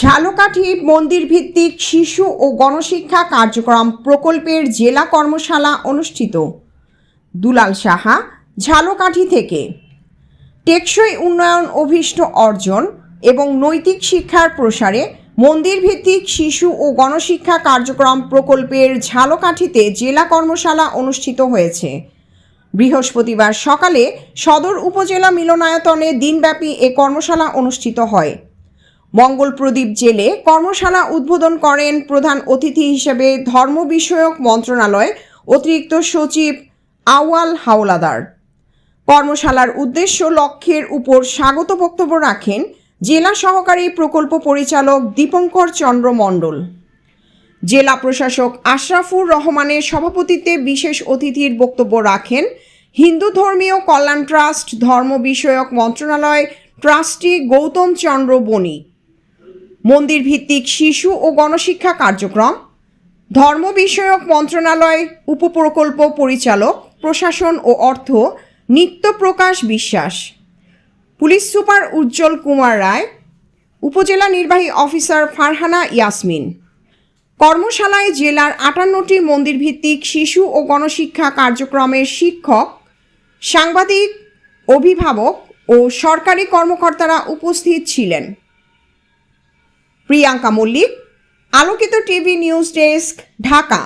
ঝালকাঠি মন্দির ভিত্তিক শিশু ও গণশিক্ষা কার্যক্রম প্রকল্পের জেলা কর্মশালা অনুষ্ঠিত। দুলাল সাহা, ঝালকাঠি থেকে। টেকসই উন্নয়ন অভীষ্ট অর্জন এবং নৈতিক শিক্ষার প্রসারে মন্দির ভিত্তিক শিশু ও গণশিক্ষা কার্যক্রম প্রকল্পের ঝালকাঠিতে জেলা কর্মশালা অনুষ্ঠিত হয়েছে। বৃহস্পতিবার সকালে সদর উপজেলা মিলনায়তনে দিনব্যাপী এ কর্মশালা অনুষ্ঠিত হয়। মঙ্গল প্রদীপ জেলে কর্মশালা উদ্বোধন করেন প্রধান অতিথি হিসেবে ধর্ম বিষয়ক মন্ত্রণালয় অতিরিক্ত সচিব আওয়াল হাওলাদার। কর্মশালার উদ্দেশ্য লক্ষ্যের উপর স্বাগত বক্তব্য রাখেন জেলা সহকারী প্রকল্প পরিচালক দীপঙ্কর চন্দ্র মণ্ডল। জেলা প্রশাসক আশরাফুর রহমানের সভাপতিত্বে বিশেষ অতিথির বক্তব্য রাখেন হিন্দু ধর্মীয় কল্যাণ ট্রাস্ট, ধর্ম বিষয়ক মন্ত্রণালয়, ট্রাস্টি গৌতম চন্দ্র বণিক। মন্দির ভিত্তিক শিশু ও গণশিক্ষা কার্যক্রম, ধর্ম বিষয়ক মন্ত্রণালয়, উপপ্রকল্প পরিচালক, প্রশাসন ও অর্থ নিত্যপ্রকাশ বিশ্বাস। পুলিশ সুপার উজ্জ্বল কুমার রায়, উপজেলা নির্বাহী অফিসার ফারহানা ইয়াসমিন। কর্মশালায় জেলার আটান্নটি মন্দির ভিত্তিক শিশু ও গণশিক্ষা কার্যক্রমের শিক্ষক, সাংবাদিক, অভিভাবক ও সরকারি কর্মকর্তারা উপস্থিত ছিলেন। প্রিয়াঙ্কা মল্লিক আলোকিত টিভি নিউজ ডেস্ক ঢাকা।